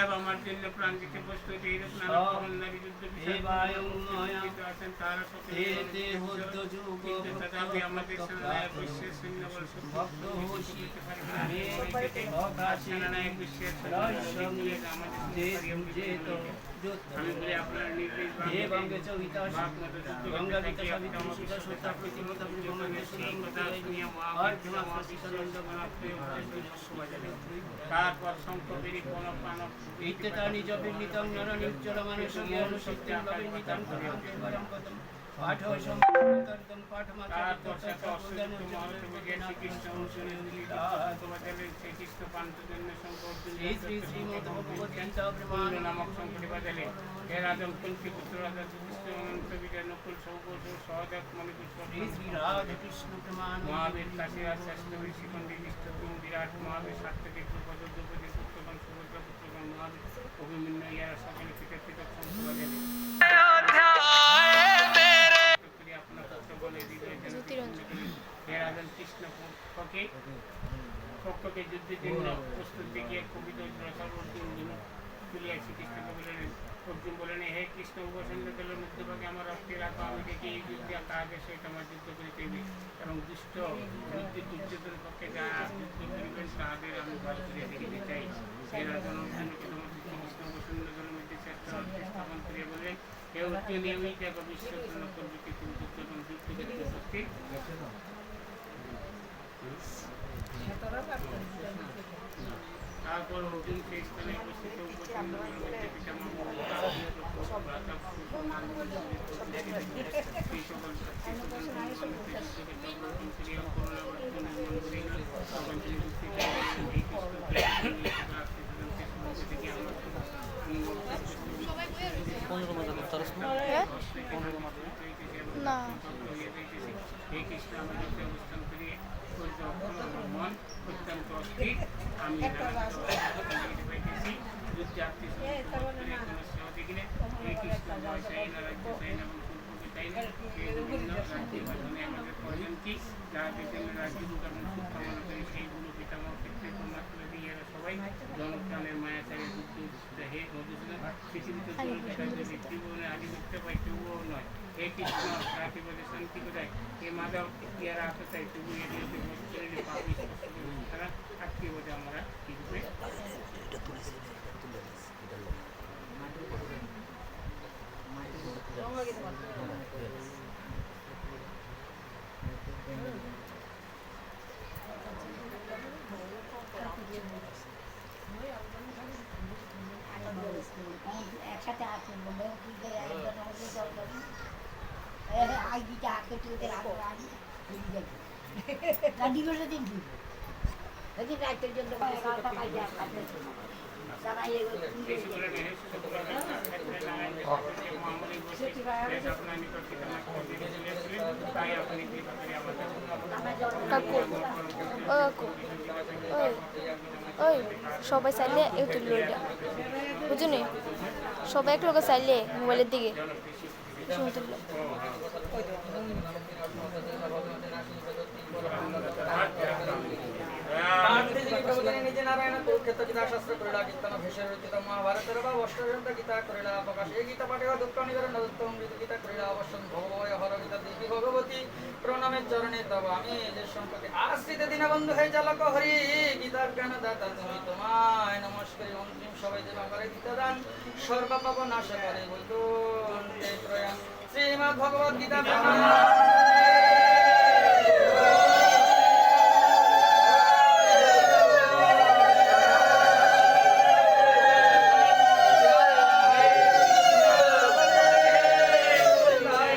দেব আমার জন্য প্রাণ দিতে প্রস্তুত আছেন তারা তথাপি আমাদের বিশ্বের বল। আমি বলি আপনার নির্দেশ তারপর শঙ্করী কোন প্রাণব ইত্যতানি চ বিনীতং নরনি উজ্জ্বল মানুষ জ্ঞান বিনীতং কর্তং পরম পদম পাঠ সংকর্তং পাঠ তারপর শত অসংখ্য মাতা মহাত্মকে শ্রীকৃষ্ণ অনুসরণ মিলিত তোমাদের শ্রীকৃষ্ণ পান্তজন্য শঙ্কর শ্রী শ্রী শ্রীমদ ভগবত গীতা প্রমাণ নামক শঙ্করী বাজালে হে রাজন কুন্তি পুত্র রাজা যুধিষ্ঠ বিজয় নকুল সৌকোষ সহদেব মণিপুষ্প শ্রী শ্রী রাধে প্রমাণ মহাবীর কাশীরাজ শ্রেষ্ঠ ঋষিকন্ডী বিষ্ণু বিরাট মহাবীর সাত্তকী দ্রৌপদ দ্রৌপদী পুত্রগণ সুভদ্র পুত্রগণ মহাবীর অভিমন্যু ইয়ারা সকলে পৃথক পৃথক শঙ্কর বাজালে আপনার পুত্র বলে হৃদয় যেন হে রাজন কৃষ্ণ পক্ষকে পক্ষকে যুদ্ধের জন্য প্রস্তুত দেখিয়ে কবিত রসর অর্জুন তুলিয়া শ্রীকৃষ্ণ বলেন অর্জুন বলেন হে কৃষ্ণ উপসন্ন দলের মধ্যভাগে আমার রক্তে রাখো আমি দেখি এই যুদ্ধে তাহাদের সহিত আমার যুদ্ধ করিতে হইবে এবং দুষ্ট যুদ্ধে দুর্যোধন পক্ষে যারা যুদ্ধ করিবেন তাহাদের আমি ভয় করিয়া দেখিতে চাই। সেই রাজন অর্জুনকে তোমার শ্রীকৃষ্ণ উপসন্ন দলের মধ্যে শ্রেষ্ঠ রথে স্থাপন করিয়া বললেন হে অর্জুন আমি দেখো বিশ্ব রূপে তুমি যুদ্ধ করিতে উপস্থিত তারপর সেই স্থানে উপস্থিত উপসন্ন দলের মধ্যে পিতামহ ভ্রাতা সেই সকল সেই সকল বন্ধুগণকে যুদ্ধকে চক্রবর্তী করিয়া করুণা অর্জুন করিল তখন তিনি যুক্তি করিলেন, এই কৃষ্ণ থেকে আমার পনেরো মাথা না? এই কৃষ্ণ অবস্থান সবাই জনপ্রাণের মায়াচারে যুদ্ধ হে মধুসূদন পৃথিবীতে জল কোথায় যদি ত্রিভুবনে আদি দেখতে পাই তবুও নয় হে কৃষ্ণ রাখি বলে শান্তি কোথায় হে মাধব ইয়ারা আসতে চাই তবু এদিকে শরীরে পাপি তারা সবাই চাইলে এই তুললো বুঝুনি? সবাই এক লোক চাইলে মোবাইলের দিকে শুনে গীতা শাস্ত্র করিলা কীর্তন ভেষে রচিত মহাভারতের বা গীতা গীতা গীতা ভগবতী প্রণামের চরণে আমি হে চালক তোমায় অন্তিম নাশ করে। প্রয়াণ। শ্রীমদ্ ভগবদ্ গীতা